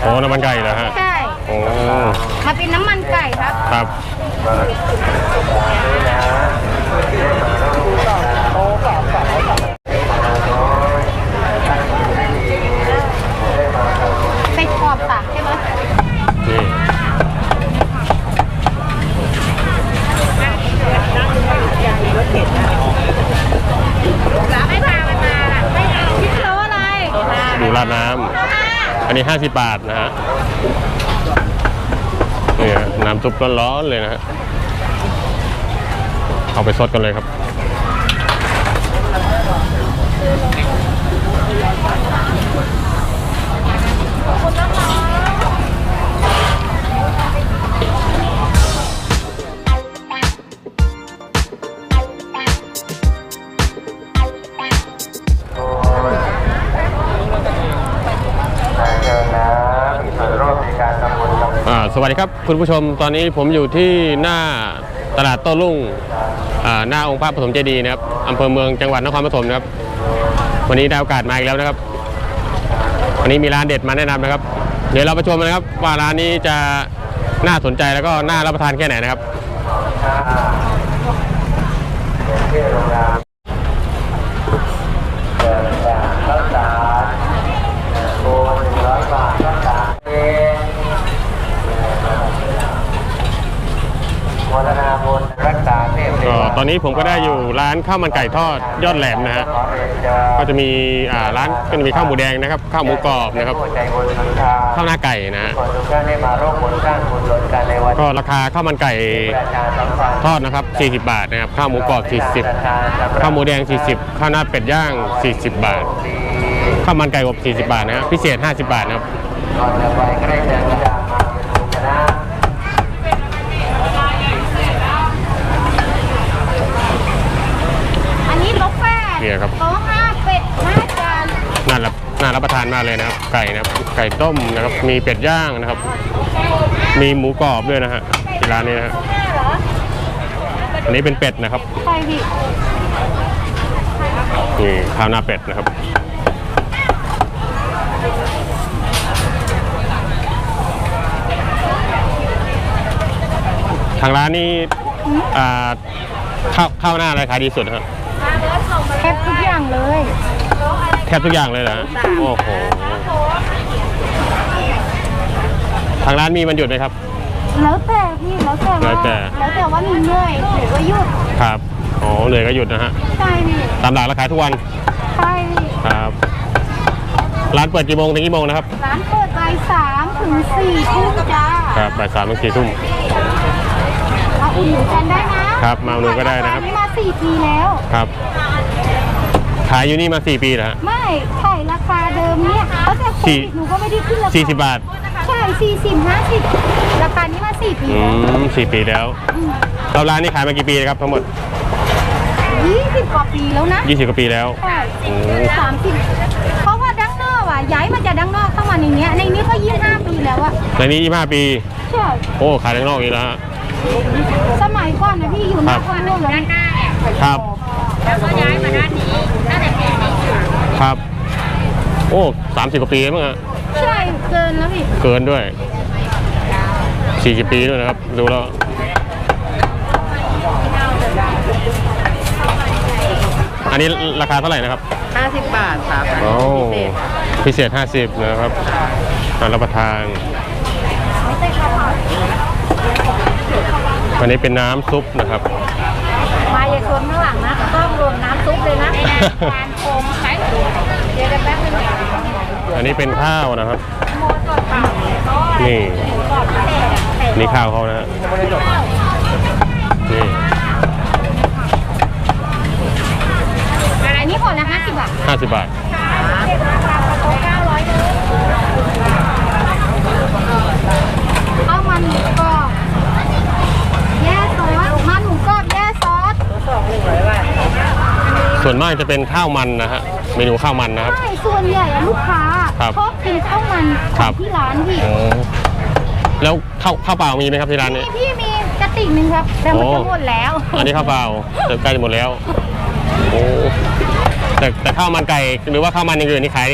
โอ้น้ำมันไก่เหรอฮะใช่โอ้มาเป็นน้ำมันไก่ครับ ครับ ใส่ขอบตักใช่ไหม นี่ ไม่พามันมาไม่เอาคิดโลอะไร ดูราดน้ำ อันนี้ 50 บาทนะฮะนี่น้ำซุปร้อนๆเลยนะฮะเอาไปซดกันเลยครับอ่ คุณผู้ชมตอนนี้ผมอยู่ที่หน้าตลาดโต้รุ่งหน้าองค์พระปฐมเจดีย์นะครับอำเภอเมืองจังหวัดนครปฐมนะครับ วันนี้ได้โอกาสมาอีกแล้วนะครับ วันนี้มีร้านเด็ดมาแนะนำนะครับ เดี๋ยวเราไปชมกันนะครับ ว่าร้านนี้จะน่าสนใจแล้วก็น่ารับประทานแค่ไหนนะครับ วัฒนาบุญรักษาเทพ ก็ ตอนนี้ผมก็ได้อยู่ร้านข้าวมันไก่ทอดยอดแหลมนะฮะก็จะมีอ่าร้านก็จะมีข้าวหมูแดงนะครับ ข้าวหมูกรอบนะครับข้าวหน้าไก่นะฮะขอทุกท่านได้มาร่วมบุญสร้างบุญหล่นกันในวันก็ราคาข้าวมันไก่ทอดนะครับ 40 บาทนะครับ ข้าวหมูกรอบ 40 ข้าวหมูแดง 40 ข้าวหน้าเป็ดย่าง 40 บาท ข้าวมันไก่อบ 40 บาทนะครับพิเศษ 50 บาทนะครับ ก่อนจะไปก็ได้เชิญกระดาษมาเป็นหมู่คณะ อันนี้ลกแป้ เนี่ยครับโต๊ะห้าเป็ดห้าจานน่ารับน่ารับประทานมากเลยนะครับ ไก่นะครับไก่ต้มนะครับ มีเป็ดย่างนะครับ มีหมูกรอบด้วยนะฮะที่ร้านนี้นะฮะห้าเหรออันนี้เป็นเป็ดนะครับใช่พี่นี่ข้าวหน้าเป็ดนะครับทางร้านนี้อ่าข้าวข้าวหน้าอะไรขายดีสุดครับ แคบทุกอย่างเลยแทบทุกอย่างเลยเหรอฮะโอ้โหทางร้านมีวันหยุดไหมครับ แล้วแต่พี่แล้วแต่แล้วแต่ แล้วแต่ว่ามีเหนื่อยหรือว่าหยุดครับอ๋อเหนื่อยก็หยุดนะฮะใช่พี่ตามหลักเราขายทุกวันใช่พี่ครับร้านเปิดกี่โมงถึงกี่โมงนะครับ ร้านเปิดบ่ายสามถึงสี่ทุ่มจ้าครับบ่ายสามถึงสี่ทุ่มเอาอุ่นหนุนกันได้นะครับมาอุดหนุนก็ได้นะครับขายมาสี่ปีแล้วครับ ขายอยู่นี่มา 4 ปีแล้วฮะไม่ขายราคาเดิมเนี่ยตั้งแต่โคสี่วิดหนูก็ไม่ได้ขึ้นราคาสี่สิบบาท ใช่สี่สิบห้าสิบราคานี้มาสี่ปีอืแล้วมสี่ปีแล้วเราร้านนี้ขายมากี่ปีนะครับทั้งหมด ยี่สิบกว่าปีแล้วนะ20 กว่าปีแล้ว ใช่สามสิบเพราะว่าดังนอกอะย้ายมาจากดังนอกเข้ามาในเนี้ยในนี้ก็ยี่ห้าปีแล้วอะในนี้ 25 ปี ใช่โอ้ขายข้างนอกอีกแล้วฮะ สมัยก่อนนะพี่อยู่หน้าครับคนร่วมแล้วนี่ครับ แล้วก็ย้ายมาด้านนี้ตั้งแต่ปีนี้ ครับ โอ้30กว่าปีแล้วมั้งฮะใช่เกินแล้วพี่เกินด้วย40ปีด้วยนะครับ ดูแล้วอันนี้ราคาเท่าไหร่นะครับ 50 บาทครับโอ้พิเศษพิเศษ 50 นะครับทานรับประทานอันนี้เป็นน้ำซุปนะครับ มาอย่าชนข้างหลังนะต้องรวมน้ำซุปเลยนะไอ้นั่นทานโคมใช้เดี๋ยวกันแป๊บนึงอันนี้เป็นข้าวนะครับ นี่ นี่ข้าวเขานะฮะนี่อันนี้คนละห้าสิบบาทห้าสิบบาท ข้าวมันหมูกรอบแย่ซอสมันหมูกรอบแย่ซอส ส่วน มากจะเป็นข้าวมันนะฮะเมนูข้าวมันนะครับ ใช่ส่วนใหญ่อะลูกค้าครับชอบกินข้าวมันคขรัอบ งที่ร้านพี่โอ้แล้วข้าวข้าวเปล่ามีไหมครับที่ร้านนี้ นี่พี่มีกระติกหนึ่งครับ แต่มันโอ้จะหมดแล้ว อันนี้ข้าวเปล่าแต่ใกล้จะหมดแล้วโอ้แต่แต่ข้าวมันไก่หรือว่าข้าวมันอย่างอื่นนี่ขาย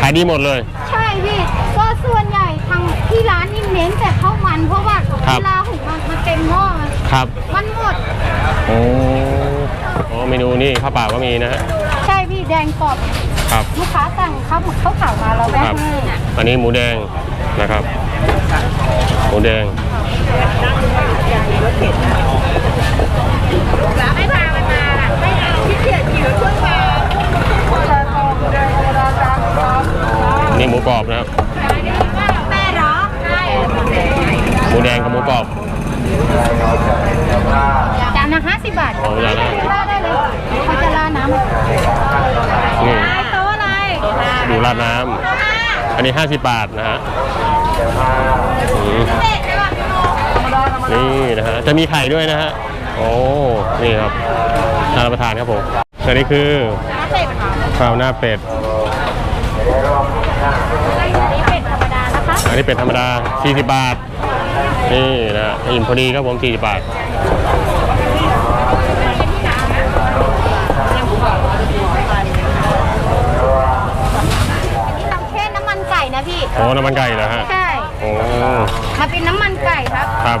ขายดีหมดเลย ใช่พี่ก็ส่วนใหญ่ทางที่ร้านนี่เน้นแต่ข้าวมันเพราะว่าครับ เวลาหุงมันมันเต็มหม้อมัน ครับ มันหมด โอ้โอ้เมนูนี่ข้าวเปล่าก็มีนะฮะ ใช่พี่แดงกรอบครับ ลูกค้าสั่งข้าวข้าวขาวมาเราแวะครับให้อันนี้หมูแดงนะครับ หมูแดงไม่พามันมาไม่เอาที่เกียจหิวช่วยมานี่หมูกรอบนะครับ แม่เหรอใช่หมูแดงกับหมูกรอบ จานละห้าสิบบาทโอ้จานละราดได้เลยเขาจะราดน้ำนี่โต๊ะอะไรดูราดน้ำอันนี้ 50 บาทนะฮะนี่นะฮะจะมีไข่ด้วยนะฮะโอ้นี่ครับน่ารับประทานครับผมอันนี้คือน้ำเป็ดค่ะข้าวหน้าเป็ดอันนี้เป็ดธรรมดานะคะอันนี้เป็ดธรรมดา40บาท นี่นะฮะอิ่มพอดีครับผม40บาททำแค่น้ำมันไก่นะพี่ โอ้น้ำมันไก่เหรอฮะใช่ โอ้มาเป็นน้ำมันไก่ครับ ครับ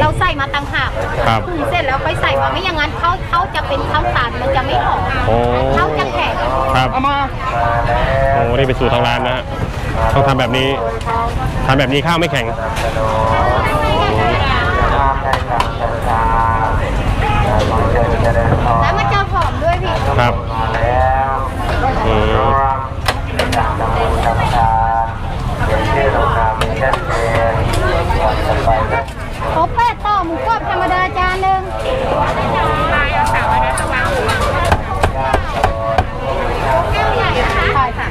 เราใส่มาตังหากครับถึงเสร็จแล้วค่อยใส่มาไม่อย่างนั้นเขาเขาจะเป็นข้าวสารมันจะไม่หอมโอ้เขาจะแข็งครับโอ้นี่เป็นสูตรทางร้านนะฮะ ต้องทำแบบนี้ทำแบบนี้ข้าวไม่แข็งแล้วมันจะหอมด้วยพี่ ครับอืม โอแปดต่อหมูกรอบธรรมดาจานหนึ่งแก้วใหญ่นะคะใช่ค่ะ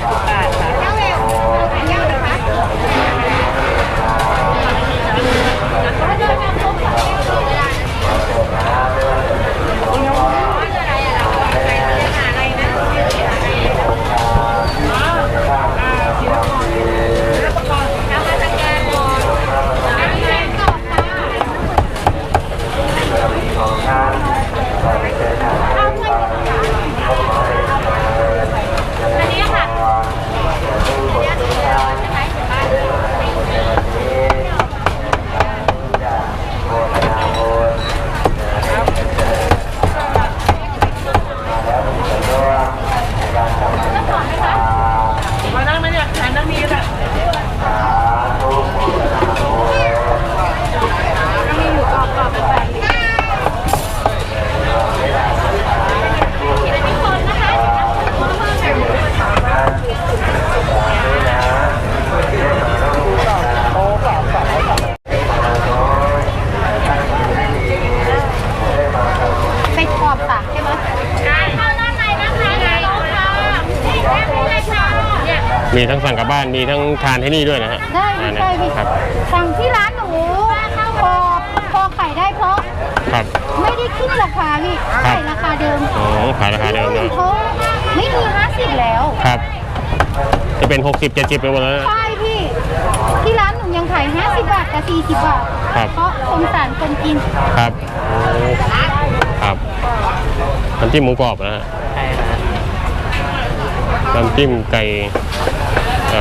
แก้วเอวแก้วนะคะอันนี้ค่ะไปขอบตักใช่ไหมใช่เข้าด้านในนะคะในรถค่ะนี่แค่นี้เลยค่ะเนี่ย มีทั้งสั่งกลับบ้านมีทั้งทานที่นี่ด้วยนะฮะได้อ่าพี่เนี่ยใช่พี่ครับสั่งที่ร้านหนูพอพอขายได้เพราะครับ ไม่ได้ขึ้นราคาพี่ครับ ขายราคาเดิมอ๋อขายราคาเดิมนะเขาไม่มีห้าสิบแล้ว ครับ จะเป็น 60 70ไปหมดแล้วนะ ใช่พี่ ที่ร้านหนูยังขาย 50 บาทกับ40 บาท ครับ เพราะสงสารคนกิน ครับโอ้ครับน้ำจิ้มหมูกรอบนะฮะใช่ครับน้ำจิ้มไก่เอ่อ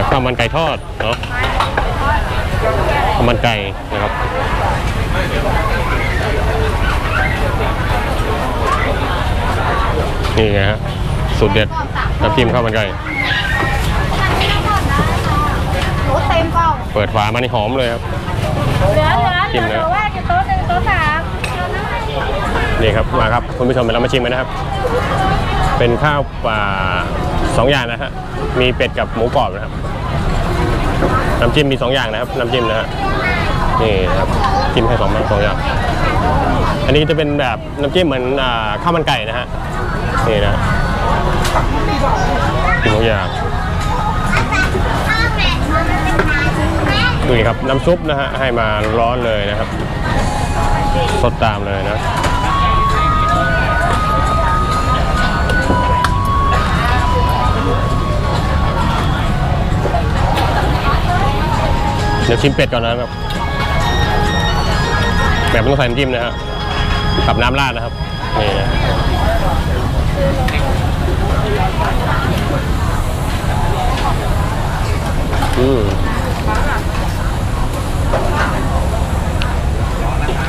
ข้าวมันไก่ทอดเนาะข้าวมันไก่นะครับนี่ไงฮะสุดเด็ดน้ำจิ้มข้าวมันไก่โอ้เต็มเปล่าเปิดฝามานี่หอมเลยครับเหลือเหลือเหกินลืแล้อวว่าจะโต๊ะหนึ่งโต๊ะสามนี่ครับมาครับคุณผู้ชมเรามาชิมกันนะครับ เป็นข้าวปลาสองอย่างนะฮะมีเป็ดกับหมูกรอบนะครับน้ำจิ้มมีสองอย่างนะครับน้ำจิ้มนะฮะนี่ครับจิ้มให้สองสองอย่างอันนี้จะเป็นแบบน้ำจิ้มเหมือนอข้าวมันไก่นะฮะนี่นะสองอย่างนี่ครับน้ำซุปนะฮะให้มาร้อนเลยนะครับสดตามเลยนะ ดี๋ยวชิมเป็ดก่อนนะครับ แบบไม่ต้องใส่น้ำจิ้มนะฮะกับน้ำราดนะครับ นี่นะอืม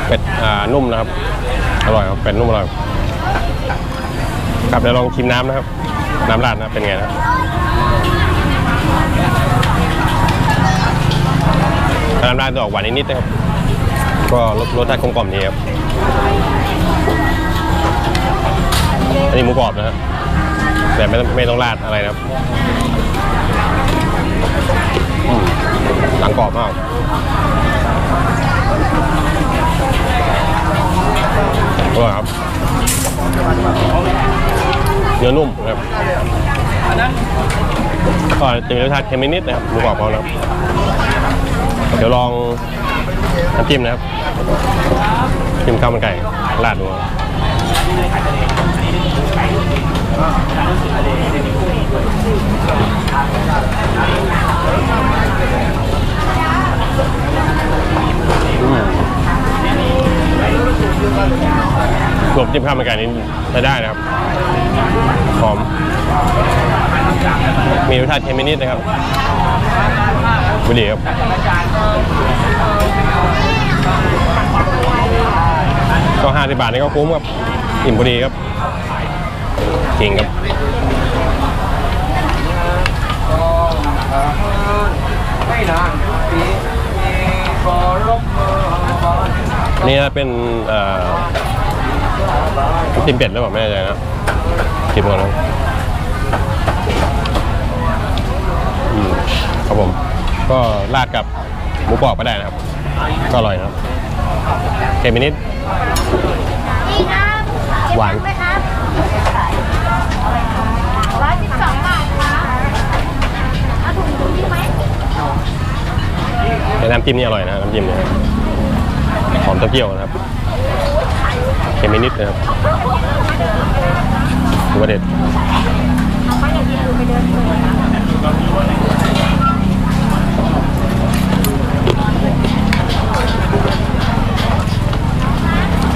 เป็ดอ่านุ่มนะครับ อร่อยครับ เป็ดนุ่มอร่อย ครับเดี๋ยวลองชิมน้ำนะครับ น้ำราดนะเป็นไงนะ น้ำราดจะออกหวานนิดๆนะครับ ก็รสรสชาติกลมกล่อมดีครับ อันนี้หมูกรอบนะฮะแต่ไม่ต้องไม่ต้องราดอะไรนะครับอืมหนังกรอบมากอร่อยครับเนื้อนุ่มนะครับก็จะมีรสชาติเค็มนิดๆนะครับหมูกรอบเขานะครับ เดี๋ยวลองน้ำจิ้มนะครับจิ้มข้าวมันไก่ราดดูครับรวมจิ้มข้าวมันไก่นี้ใช้ได้นะครับ หอม มีรสชาติเค็มนิดนะครับ บุดีครับก็ห้าสิบบาทนี่ก็คุ้มครับอิ่มพอดีครับ จริงครับนี่นนี่เป็นเอ่อน้ำจิ้มเป็ดหรือเปล่าไม่ใจนะชิมก่อนนะอืมครับผม ก็ราดกับหมูกรอบก็ได้นะครับ ก็อร่อยนะครับเค็มไปนิดนี่ครับหวานไหมครับร้อยสิบสองบาทครับเอาถุงถุงนี้ไหมแต่น้ำจิ้มนี่อร่อยนะน้ำจิ้มเนี่ยหอมเต้าเจี้ยวนะครับเค็มไปนิดนะครับถือว่าเด็ด เอาไปอย่างนี้ดูไปเดินเปิดนะ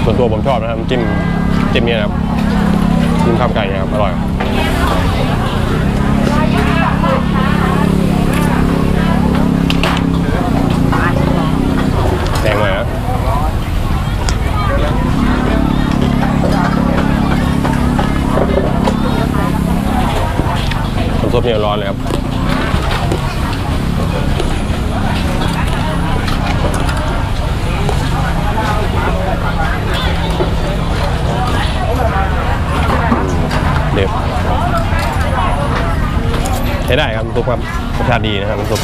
ส่วนตัวผมชอบนะครับจิ้มจิ้มเนี่ยนะครับจิ้มข้าวไก่นี่ครับอร่อยแดงเลยนะน้ำซุปเนี่ยร้อนเลยครับ ใช้ได้ครับน้ำซุปครับรสชาติดีนะครับน้ำซุป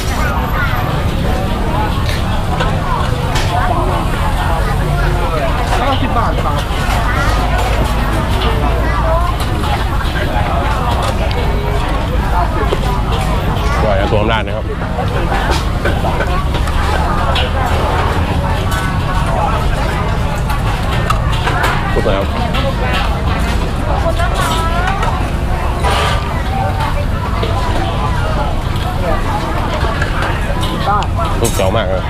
อร่อยนะตัวอำนาจนะครับซุปเลยครับซุปเจ๋วมากเลย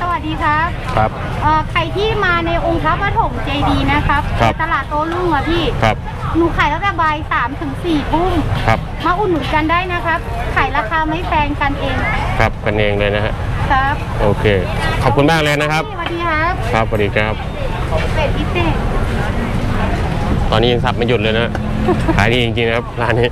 สวัสดีครับ ครับ เอ่อใครที่มาในองค์พระปฐมเจดีย์นะครับครับ ในตลาดโต้รุ่งอะพี่ ครับ หนูขายตั้งแต่บ่ายสามถึงสี่ทุ่มครับ มาอุดหนุนกันได้นะครับ ขายราคาไม่แพงกันเองครับกันเองเลยนะฮะ ครับโอเค ขอบคุณมากเลยนะครับสวัสดีครับครับสวัสดีครับ เป็ดพิเศษตอนนี้ยังสับไม่หยุดเลยนะ ขายดีจริงๆนะครับร้านนี้